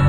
กๆ